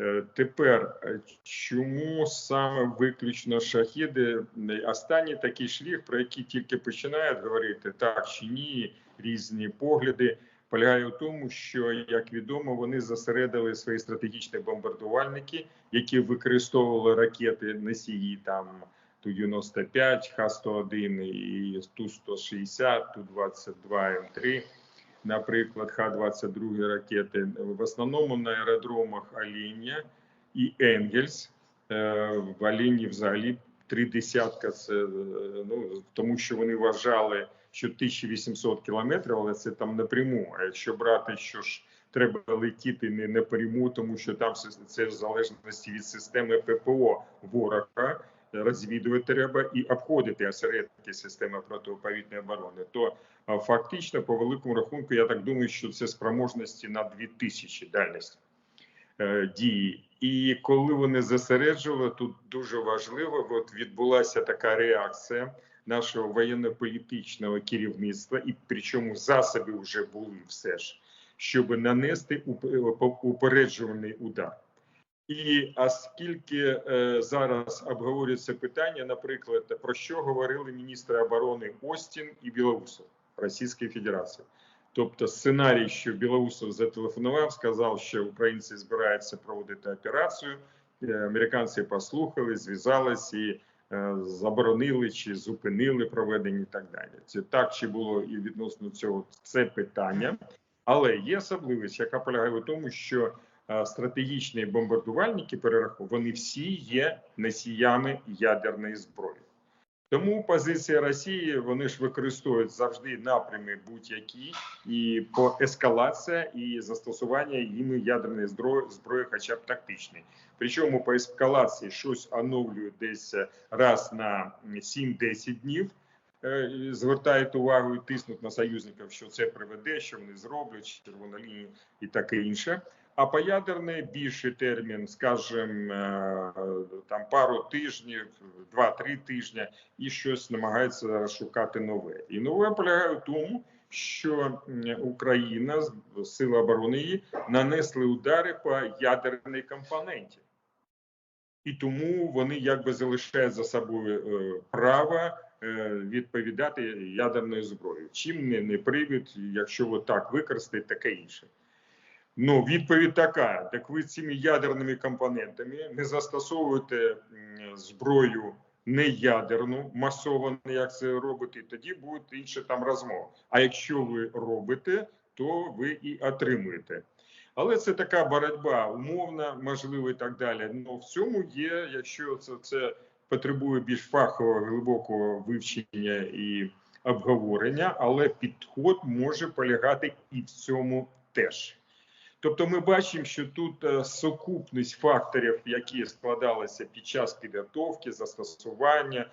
Е, Тепер е, чому саме виключно шахіди? Останній такий шлях, про який тільки починають говорити так чи ні, різні погляди, полягає в тому, що як відомо, вони зосередили свої стратегічні бомбардувальники, які використовували ракети носії там Ту-95, Х-101 і Ту-160, Ту-22 М3 наприклад, Х-22 ракети, в основному на аеродромах Аління і Енгельс. Е, В Аліні взагалі три десятка. Це е, ну тому, що вони вважали, що 1800 кілометрів, але це там напряму. А якщо брати, що ж треба летіти не напряму, тому що там це в залежності від системи ППО ворога. Розвідувати треба і обходити осередки системи протиповітряної оборони. То фактично, по великому рахунку, я так думаю, що це спроможності на 2000 дальності е, дії. І коли вони зосереджували, тут дуже важливо, от відбулася така реакція нашого воєнно-політичного керівництва, і причому засоби вже були все ж, щоб нанести уп- упереджувальний удар. І оскільки е, зараз обговорюється питання, наприклад, про що говорили міністри оборони Остін і Білоусов Російської Федерації, тобто сценарій, що Білоусов зателефонував, сказав, що українці збираються проводити операцію. Е, Американці послухали, зв'язались і е, заборонили чи зупинили проведення і так далі. Це так чи було і відносно цього це питання, але є особливість, яка полягає в тому, що стратегічні бомбардувальники перерахунку, вони всі є носіями ядерної зброї. Тому позиція Росії вони ж використовують завжди напрями будь-які і по ескалація і застосування їми ядерної зброї, зброї, хоча б тактичної. Причому по ескалації щось оновлюють десь раз на 7-10 днів. Е, Звертають увагу і тиснуть на союзників, що це приведе, що вони зроблять, червона лінія і таке інше. А по ядерне більший термін, скажімо, е, там пару тижнів, два-три тижні, і щось намагається шукати нове. І нове полягає в тому, що Україна сили оборони її нанесли удари по ядерній компоненті. І тому вони якби залишають за собою е, право відповідати ядерною зброєю. Чим не, не привід, якщо ви так використаєте, таке інше. Ну, відповідь така: так ви цими ядерними компонентами не застосовуєте зброю не ядерну, масовану, як це робите, і тоді буде інша там розмова. А якщо ви робите, то ви і отримуєте. Але це така боротьба умовна, можливо, і так далі. Ну в цьому є, якщо це, це потребує більш фахового глибокого вивчення і обговорення, але підход може полягати і в цьому теж. Тобто, ми бачимо, що тут е, сукупність факторів, які складалися під час підготовки, застосування,